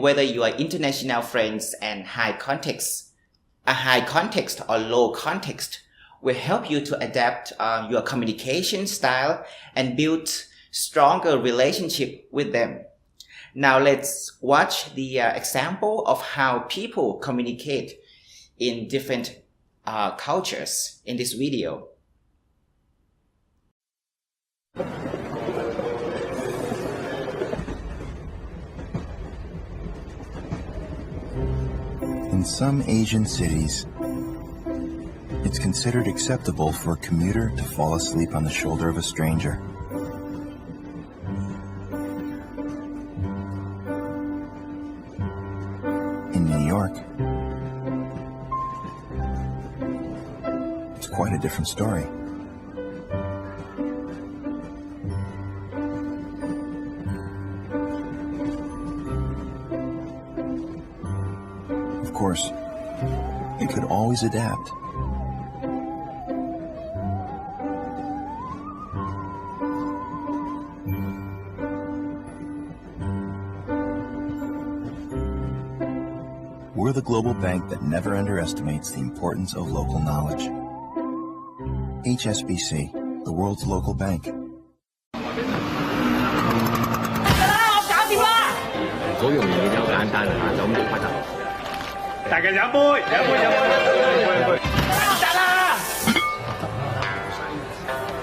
Whether you are international friends and high context, a high context or low context will help you to adapt uh, your communication style and build stronger relationship with them. Now let's watch the uh, example of how people communicate in different uh, cultures in this video. In some Asian cities, it's considered acceptable for a commuter to fall asleep on the shoulder of a stranger. In New York, it's quite a different story. Course, it could always adapt. We're the global bank that never underestimates the importance of local knowledge. HSBC, the world's local bank. 大家饮杯，饮杯，饮杯，饮杯。得啦！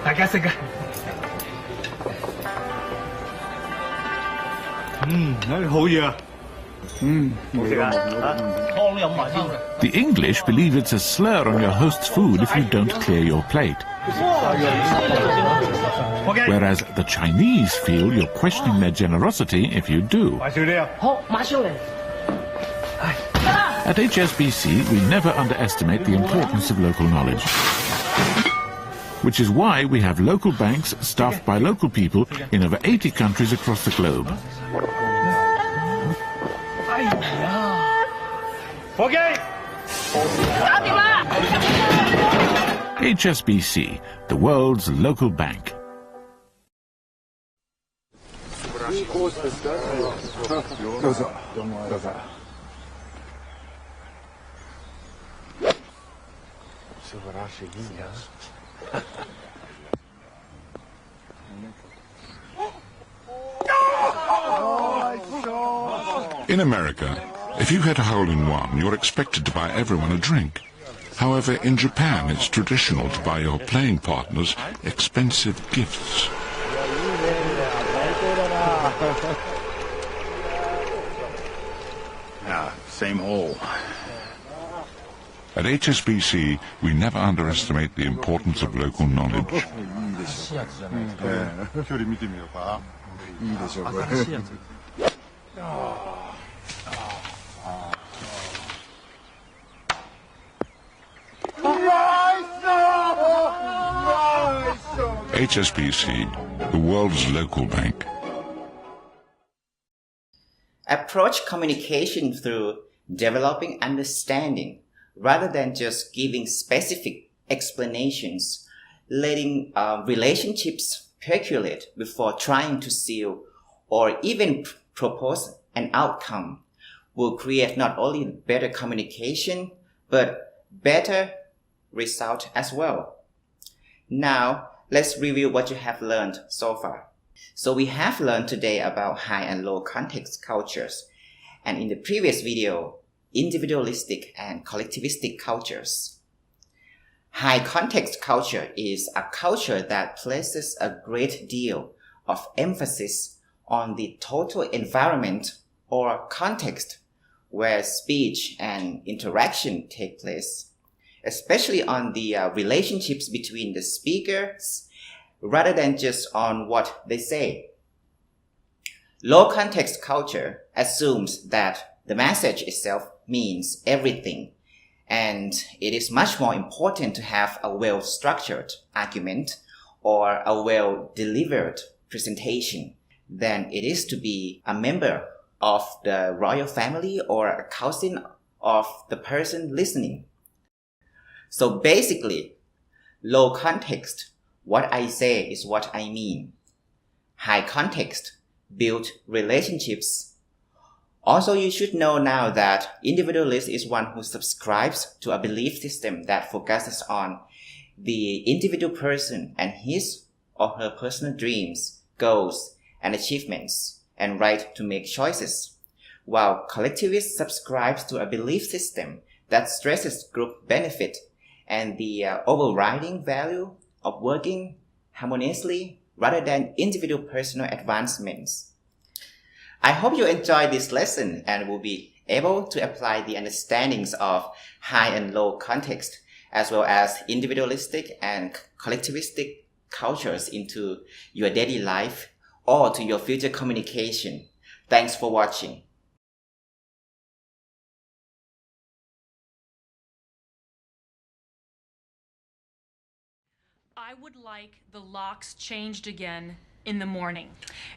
大家食啊！嗯，诶好嘢啊！嗯，好食啊！汤都饮埋先。 The English believe it's a slur on your host's food if you don't clear your plate, OK， whereas the Chinese feel you're questioning their generosity if you do. at HSBC, we never underestimate the importance of local knowledge. Which is why we have local banks staffed by local people in over 80 countries across the globe. Okay. HSBC, the world's local bank. In America, if you hit a hole in one, you're expected to buy everyone a drink. However, in Japan, it's traditional to buy your playing partners expensive gifts. Yeah, same hole. At HSBC, we never underestimate the importance of local knowledge. HSBC, the world's local bank. Approach communication through developing understanding rather than just giving specific explanations, letting uh, relationships percolate before trying to seal or even propose an outcome will create not only better communication but better result as well. Now, let's review what you have learned so far. So we have learned today about high and low context cultures, and in the previous video, individualistic and collectivistic cultures. High context culture is a culture that places a great deal of emphasis on the total environment or context where speech and interaction take place, especially on the uh, relationships between the speakers rather than just on what they say. Low context culture assumes that the message itself means everything. And it is much more important to have a well structured argument or a well delivered presentation than it is to be a member of the royal family or a cousin of the person listening. So basically, low context, what I say is what I mean. High context, build relationships. Also, you should know now that individualist is one who subscribes to a belief system that focuses on the individual person and his or her personal dreams, goals, and achievements, and right to make choices. While collectivist subscribes to a belief system that stresses group benefit and the uh, overriding value of working harmoniously rather than individual personal advancements. I hope you enjoyed this lesson and will be able to apply the understandings of high and low context as well as individualistic and collectivistic cultures into your daily life or to your future communication. Thanks for watching. I would like the locks changed again in the morning.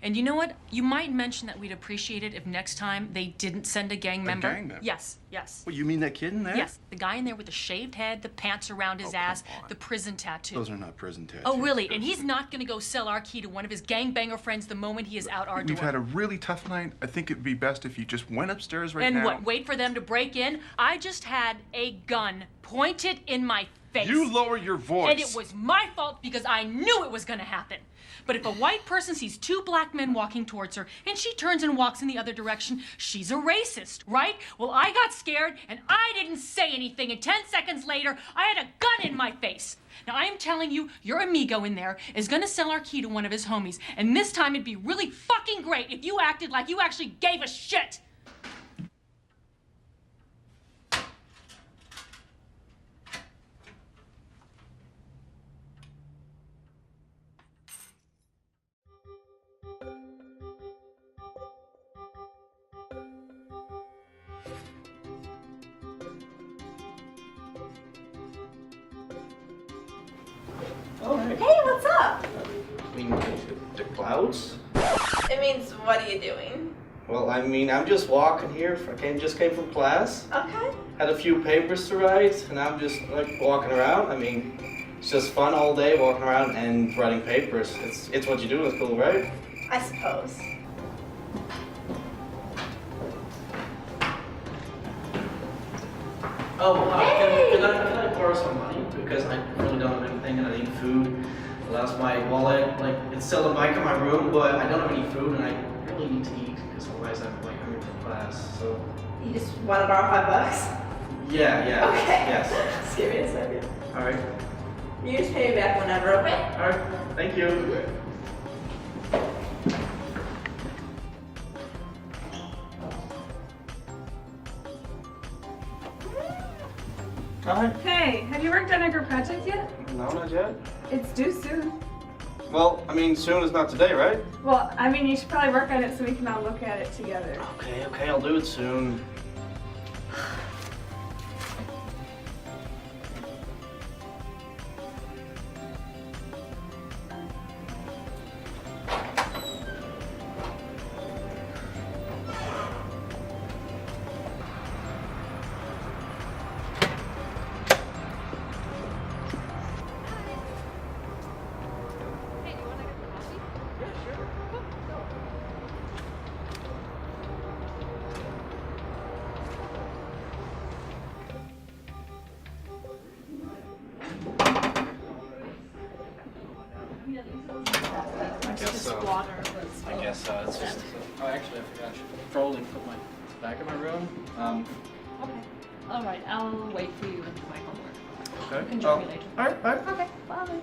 And you know what? You might mention that we'd appreciate it if next time they didn't send a gang member. gang member? Yes, yes. Well, you mean that kid in there? Yes, the guy in there with the shaved head, the pants around his Oh, ass, the prison tattoo. Those are not prison tattoos. Oh, really? And he's not gonna go sell our key to one of his gangbanger friends the moment he is out our door. We've had a really tough night. I think it'd be best if you just went upstairs right and now. what? Wait for them to break in? I just had a gun pointed in my face. You lower your voice. And it was my fault because I knew it was going to happen. But if a white person sees two black men walking towards her and she turns and walks in the other direction, she's a racist, right? Well, I got scared and I didn't say anything, and 10 seconds later, I had a gun in my face. Now, I am telling you, your amigo in there is gonna sell our key to one of his homies, and this time it'd be really fucking great if you acted like you actually gave a shit. Hey, what's up? I mean, the clouds? It means, what are you doing? Well, I mean, I'm just walking here. I came, just came from class. Okay. Had a few papers to write, and I'm just like walking around. I mean, it's just fun all day walking around and writing papers. It's it's what you do in school, right? I suppose. Oh, uh, can, my wallet. Like it's still in the bike in my room, but I don't have any food, and I really need to eat because otherwise I'm like hungry for class. So You just want to borrow five bucks? yeah, yeah, Okay. yes. Just give me a second. All right, You just pay me back whenever, okay? all right. Thank you. Mm-hmm. Hi. Hey, have you worked on a group project yet? No, not yet. It's due soon. Well, I mean, soon is not today, right? Well, I mean, you should probably work on it so we can all look at it together. Okay, okay, I'll do it soon. Guess so. I guess so. It's just. Oh, actually, I forgot. I should probably put my back in my room. Um. Okay. All right, I'll wait for you and do my homework. Okay. Can join me later. All right. All right. Okay, bye.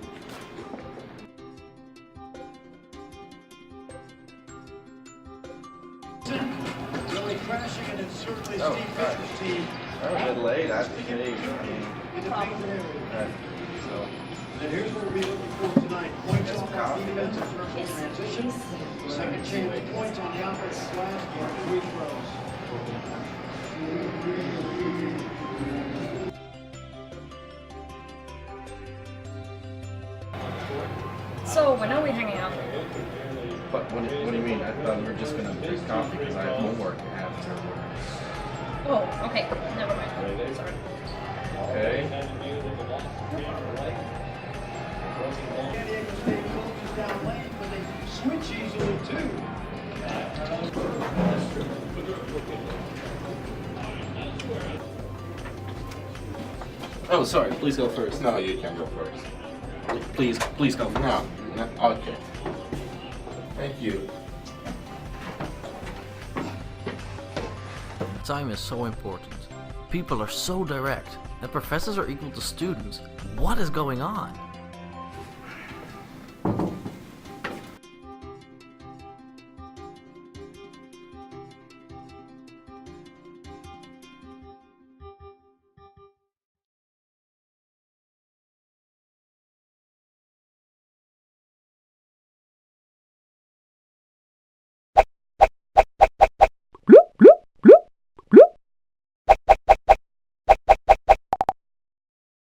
Oh, all right. I'm a bit late. I have to leave. I mean, Alright, so. And here's what we'll be looking for tonight. Points on offense in terms of transition. Second chance point on the outward slant for three throws. So, when are we hanging out? But what, what do you mean? I thought we were just going to drink coffee because I have homework after. Oh, okay. Never mind. Sorry. Okay. okay down lane, but they switch easily too. Oh, sorry. Please go first. No, you can go first. Please, please go first. No, no okay. Thank you. Time is so important. People are so direct, and professors are equal to students. What is going on?